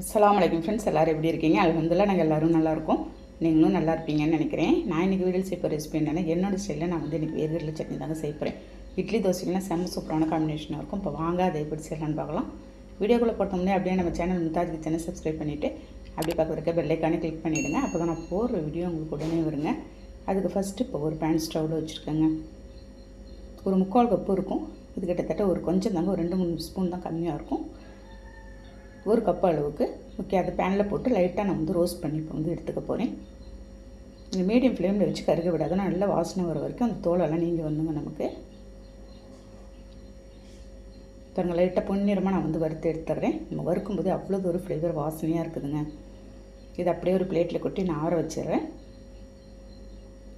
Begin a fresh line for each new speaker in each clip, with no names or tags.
அஸ்லாம் வலைக்கம் ஃப்ரெண்ட்ஸ் எல்லோரும் எப்படி இருக்கீங்க? அல்ஹம்துலில்லாஹ் நாங்கள் எல்லோரும் நல்லாயிருக்கும் நீங்களும் நல்லா இருப்பீங்கன்னு நினைக்கிறேன். நான் இன்றைக்கி வீடியோ செய்ய ரெசிபி என்னென்னா என்னோட ஸ்டைலில் நான் வந்து இன்றைக்கி வேர்கடலை சட்னி தாங்க செய்ய போகிறேன் இட்லி தோசைக்கெல்லாம் செம்ம சூப்பரான காம்பினேஷனாக இருக்கும். இப்போ வாங்க அதை எப்படி செய்யலாம்னு பார்க்கலாம். வீடியோக்குள்ளே போட்டோம்னே அப்படியே நம்ம சேனல் முத்தாஜ் கிச்சனை சப்ஸ்கிரைப் பண்ணிவிட்டு அப்படி பக்கத்தில் இருக்க பெல்லைக்கானே கிளிக் பண்ணிவிடுங்க அப்போ தான் நான் போடுற வீடியோ உங்களுக்கு உடனே வருங்க. அதுக்கு ஃபஸ்ட்டு இப்போ ஒரு பேன் ஸ்டவ்வில் வச்சுருக்கேங்க. ஒரு முக்கால் கப்பு இருக்கும். இது கிட்டத்தட்ட ஒரு கொஞ்சம் தாங்க ஒரு ரெண்டு மூணு ஸ்பூன் தான் கம்மியாக இருக்கும். ஒரு கப் அளவுக்கு. ஓகே அதை பேனில் போட்டு லைட்டாக நான் வந்து ரோஸ்ட் பண்ணி இப்போ வந்து எடுத்துக்க போகிறேன் இந்த மீடியம் ஃப்ளேமில் வச்சு கருக விடாது நல்லா வாசனை வர வரைக்கும் அந்த தோலெல்லாம் நீங்கள் வந்துங்க நமக்கு. பாருங்கள் லைட்டாக பொன்னிறமாக நான் வந்து வறுத்து எடுத்துட்றேன். நம்ம வறுக்கும்போது அவ்வளோ ஒரு ஃப்ளேவர் வாசனையாக இருக்குதுங்க. இது அப்படியே ஒரு பிளேட்டில் கொட்டி நான் ஆற வச்சிடுறேன்.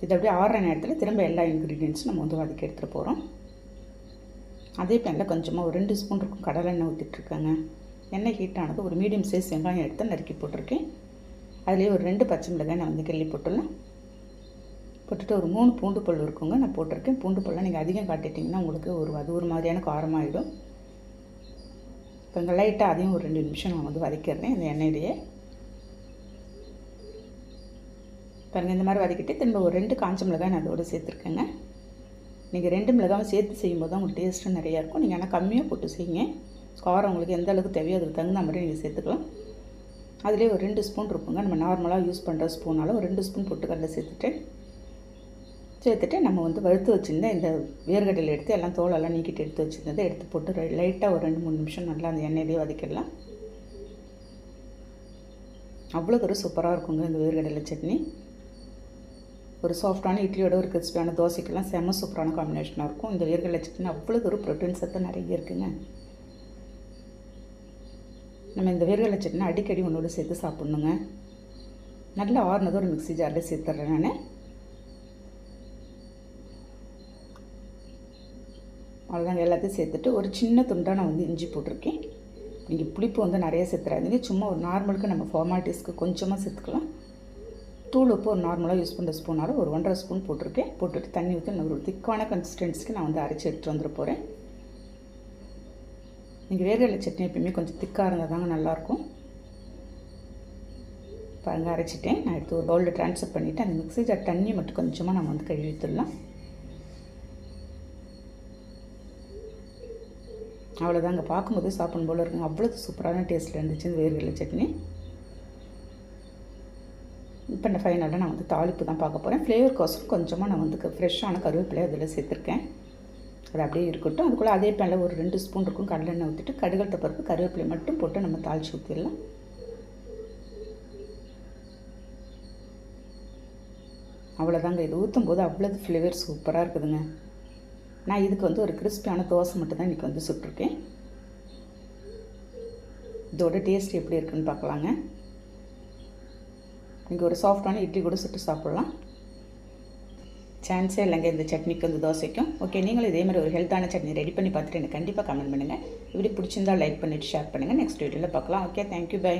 இது அப்படியே ஆறுற நேரத்தில் திரும்ப எல்லா இன்க்ரீடியன்ஸும் நம்ம வந்து வதக்கி எடுத்துகிட்டு போகிறோம் அதே பேனில் கொஞ்சமாக ஒரு ரெண்டு ஸ்பூன் இருக்கும் கடலை ஊற்றிட்டுருக்கேங்க ஊற்றிட்டுருக்காங்க எண்ணெய் ஹீட் ஆனது ஒரு மீடியம் சைஸ் வெங்காயம் எடுத்து நறுக்கி போட்டிருக்கேன். அதுலேயே ஒரு ரெண்டு பச்சை மிளகாய் நான் வந்து கிள்ளி போட்டுடலாம் போட்டுட்டு ஒரு மூணு பூண்டு பல் இருக்குங்க நான் போட்டிருக்கேன். பூண்டு பல்லாம் நீங்கள் அதிகம் காட்டிட்டிங்கன்னா உங்களுக்கு ஒரு அது ஒரு மாதிரியான காரமாகிடும் இப்போ இங்கே லைட்டாக அதையும் ஒரு ரெண்டு நிமிஷம் நான் வந்து வதக்கிடுறேன் இந்த எண்ணெயிலேயே. பாருங்கள் இந்த மாதிரி வதக்கிட்டு திரும்ப ஒரு ரெண்டு காஞ்ச மிளகாய் நான் அதோடு சேர்த்துருக்கேங்க. நீங்கள் ரெண்டு மிளகாவும் சேர்த்து செய்யும்போது தான் உங்களுக்கு டேஸ்ட்டும் நிறையா இருக்கும். நீங்கள் ஆனால் கம்மியாக போட்டு செய்யுங்க. காரம் உங்களுக்கு எந்த அளவுக்கு தேவையோ அதுக்கு தகுந்த மாதிரி நீங்கள் சேர்த்துக்கலாம். அதிலே ஒரு ரெண்டு ஸ்பூன் இருக்குங்க. நம்ம நார்மலாக யூஸ் பண்ணுற ஸ்பூனால் ஒரு ரெண்டு ஸ்பூன் பொட்டுக்கடலை சேர்த்துட்டு சேர்த்துட்டு நம்ம வந்து வறுத்து வச்சுருந்த இந்த வேர்கடலை எடுத்து எல்லாம் தோலெல்லாம் நீக்கிட்டு எடுத்து வச்சுருந்ததை எடுத்து போட்டு லைட்டாக ஒரு ரெண்டு மூணு நிமிஷம் நல்லா அந்த எண்ணெயிலே வதக்கிடலாம். அவ்வளோ ஒரு சூப்பராக இருக்குங்க இந்த வேர்கடலை சட்னி. ஒரு சாஃப்டான இட்லியோட ஒரு கிறிஸ்பியான தோசைக்கெல்லாம் செம்ம சூப்பரான காம்பினேஷனாக இருக்கும். இந்த வேர்கடலை சட்னி அவ்வளோ ஒரு ப்ரோட்டீன் சத்து நிறைய இருக்குங்க. நம்ம இந்த வேர்கடலை சட்னி அடிக்கடி ஒன்றோடு சேர்த்து சாப்பிட்ணுங்க. நல்லா ஆறுனதும் ஒரு மிக்சி ஜாரில் சேர்த்துட்றேன் நான். அவ்வளோதாங்க எல்லாத்தையும் சேர்த்துட்டு ஒரு சின்ன துண்டாக நான் வந்து இஞ்சி போட்டிருக்கேன். நீங்கள் புளிப்பு வந்து நிறைய சேர்த்துறாதீங்க. சும்மா ஒரு நார்மலுக்கு நம்ம ஃபார்மாலிட்டிஸ்க்கு கொஞ்சமாக சேர்த்துக்கலாம். தூள் உப்பு ஒரு நார்மலாக யூஸ் பண்ணுற ஸ்பூனால் ஒரு ஒன்றரை ஸ்பூன் போட்டிருக்கேன். போட்டுட்டு தண்ணி ஊற்றி நான் ஒரு திக்கான கன்சிஸ்டன்சிக்கு நான் வந்து அரைச்சி எடுத்துகிட்டு வந்துட போகிறேன் நீங்கள் வேர்கடலை சட்னி எப்பயுமே கொஞ்சம் திக்காக இருந்தால் தாங்க நல்லாயிருக்கும். பாருங்க அரைச்சிட்டேன். நான் எடுத்து ஒரு பவுலில் ட்ரான்ஸ்ஃபர் பண்ணிவிட்டு அந்த மிக்ஸி ஜார் தண்ணி மட்டும் கொஞ்சமாக நம்ம வந்து கழுவி எடுத்துடலாம். அவ்வளோதாங்க பார்க்கும்போது சாப்பிடும் போல் இருக்குங்க. அவ்வளோ சூப்பரான டேஸ்ட்டில் இருந்துச்சு இந்த வேர்கடலை சட்னி. இப்போ இந்த ஃபைனலாக நான் வந்து தாளிப்பு தான் பார்க்க போகிறேன் ஃப்ளேவர் கோசம் கொஞ்சமாக நான் வந்து ஃப்ரெஷ்ஷான கருவேப்பிலை அதில் சேர்த்துருக்கேன். அது அப்படியே இருக்கட்டும். அதுக்குள்ளே அதே பேனில் ஒரு ரெண்டு ஸ்பூன் இருக்கும். கடலெண்ணெய் ஊற்றிட்டு கடுகட்ட பருப்பு கருவேப்பிலை மட்டும் போட்டு நம்ம தாளித்து ஊற்றிடலாம் அவ்வளோதாங்க இது ஊற்றும் போது அவ்வளோ ஃப்ளேவர் சூப்பராக இருக்குதுங்க. நான் இதுக்கு வந்து ஒரு கிறிஸ்பியான தோசை மட்டும் தான் இன்றைக்கி வந்து சுட்டிருக்கேன். இதோட டேஸ்ட் எப்படி இருக்குன்னு பார்க்கலாங்க. நீங்கள் ஒரு சாஃப்டான இட்லி கூட சுட்டு சாப்பிட்லாம். சான்ஸே இல்லைங்க இந்த சட்னிக்கு இந்த தோசைக்கும். ஓகே நீங்களும் இதே மாதிரி ஒரு ஹெல்த்தான சட்னி ரெடி பண்ணி பார்த்துட்டு எனக்கு கண்டிப்பாக கமெண்ட் பண்ணுங்கள் இப்படி பிடிச்சிருந்தால் லைக் பண்ணிவிட்டு ஷேர் பண்ணுங்கள் நெக்ஸ்ட் வீடியோவில் பார்க்கலாம். Okay thank you bye